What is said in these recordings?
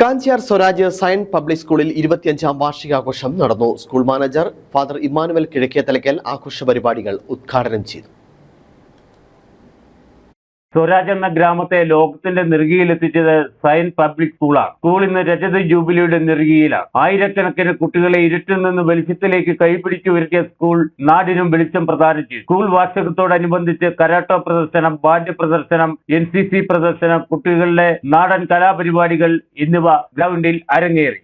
കാഞ്ചിയാർ സ്വരാജ് സയൻ public സ്കൂളിൽ ഇരുപത്തിയഞ്ചാം വാർഷികാഘോഷം നടന്നു. School manager father Emmanuel Kizhakkethalakkal ആഘോഷ പരിപാടികൾ ഉദ്ഘാടനം ചെയ്തു. സ്വരാജ് എന്ന ഗ്രാമത്തെ ലോകത്തിന്റെ നെറുകയിലെത്തിച്ചത് സയൻ പബ്ലിക് സ്കൂളാണ് സ്കൂൾ ഇന്ന് രജത ജൂബിലിയുടെ നെറുകയിലാണ് ആയിരക്കണക്കിന് കുട്ടികളെ ഇരുട്ടിൽ നിന്ന് വെളിച്ചത്തിലേക്ക് കൈപിടിച്ചു വരുത്തിയ സ്കൂൾ നാടിനും വെളിച്ചം പ്രദാനം ചെയ്തു. സ്കൂൾ വാർഷികത്തോടനുബന്ധിച്ച് കരാട്ടോ പ്രദർശനം ബാൻഡ് പ്രദർശനം എൻ സി സി പ്രദർശനം കുട്ടികളുടെ നാടൻ കലാപരിപാടികൾ എന്നിവ ഗ്രൗണ്ടിൽ അരങ്ങേറി.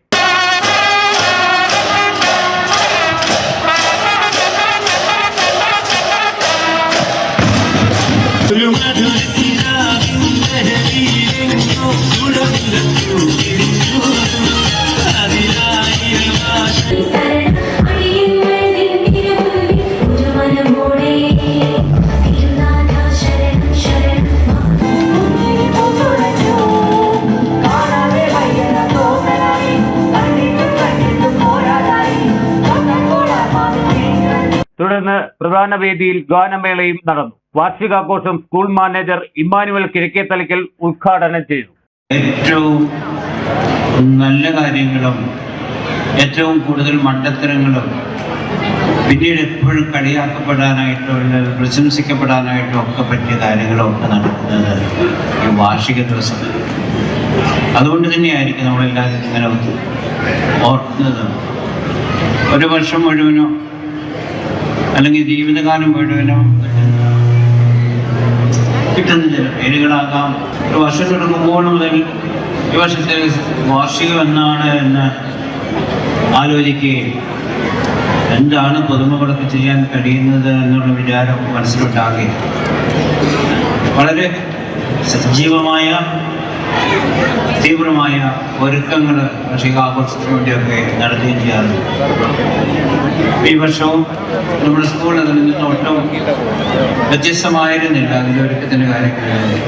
തുടർന്ന് പ്രധാന വേദിയിൽ ഗാനമേളയും നടന്നു. വാർഷികാഘോഷം സ്കൂൾ മാനേജർ ഇമ്മാനുവൽ കിഴക്കേത്തലയ്ക്കൽ ഉദ്ഘാടനം ചെയ്തു. ഏറ്റവും നല്ല കാര്യങ്ങളും ഏറ്റവും കൂടുതൽ മണ്ടത്തരങ്ങളും പിന്നീട് എപ്പോഴും കളിയാക്കപ്പെടാനായിട്ടോ അല്ലെങ്കിൽ പ്രശംസിക്കപ്പെടാനായിട്ടോ ഒക്കെ പറ്റിയ കാര്യങ്ങളൊക്കെ നടക്കുന്നത് ഈ വാർഷിക ദിവസം. അതുകൊണ്ട് തന്നെയായിരിക്കും നമ്മളെല്ലാവരും ഇങ്ങനെ ഓർക്കുന്നത്. ഒരു വർഷം മുഴുവനോ അല്ലെങ്കിൽ ജീവിതകാലം മുഴുവനോ കിട്ടുന്ന ചില പേരുകളാകാം. ഒരു വർഷം തുടങ്ങുമ്പോൾ മുതൽ ഈ വർഷത്തെ വാർഷികം എന്നാണ് എന്ന് ആലോചിക്കുകയും എന്താണ് പുതുമകളൊക്കെ ചെയ്യാൻ കഴിയുന്നത് എന്നുള്ള വിചാരം മനസ്സിലുണ്ടാകുകയും വളരെ സജീവമായ തീവ്രമായ ഒരുക്കങ്ങൾ വാർഷികാഘോഷത്തിന് വേണ്ടിയൊക്കെ നടത്തുകയും ചെയ്യാറുണ്ട്. ഈ വർഷവും നമ്മുടെ സ്കൂൾ അതിൽ നിന്ന് ഒട്ടും വ്യത്യസ്തമായിരുന്നില്ല. അതിന്റെ ഒരുക്കത്തിന്റെ കാര്യങ്ങളിൽ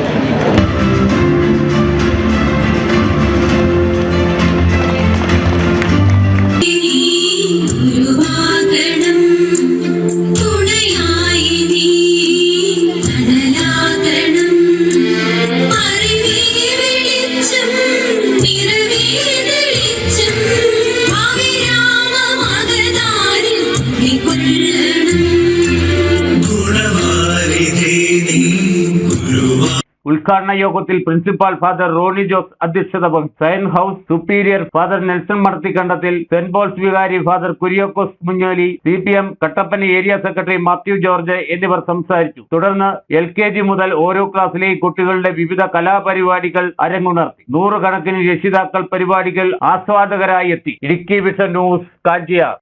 ഉദ്ഘാടന യോഗത്തിൽ പ്രിൻസിപ്പാൾ ഫാദർ റോണി ജോസ് അധ്യക്ഷത Zion house superior father Nelson Marthikandathil saint Paul's വികാരി father Kuriakose Munjoli C P M Kattappana area secretary Mathew George എന്നിവർ സംസാരിച്ചു. തുടർന്ന് എൽ കെ ജി മുതൽ ഓരോ ക്ലാസ്സിലെയും കുട്ടികളുടെ വിവിധ കലാപരിപാടികൾ അരങ്ങുണർത്തി. നൂറുകണക്കിന് രക്ഷിതാക്കൾ പരിപാടികൾ ആസ്വാദകരായി എത്തി. Idukki vision news Kanchiyar.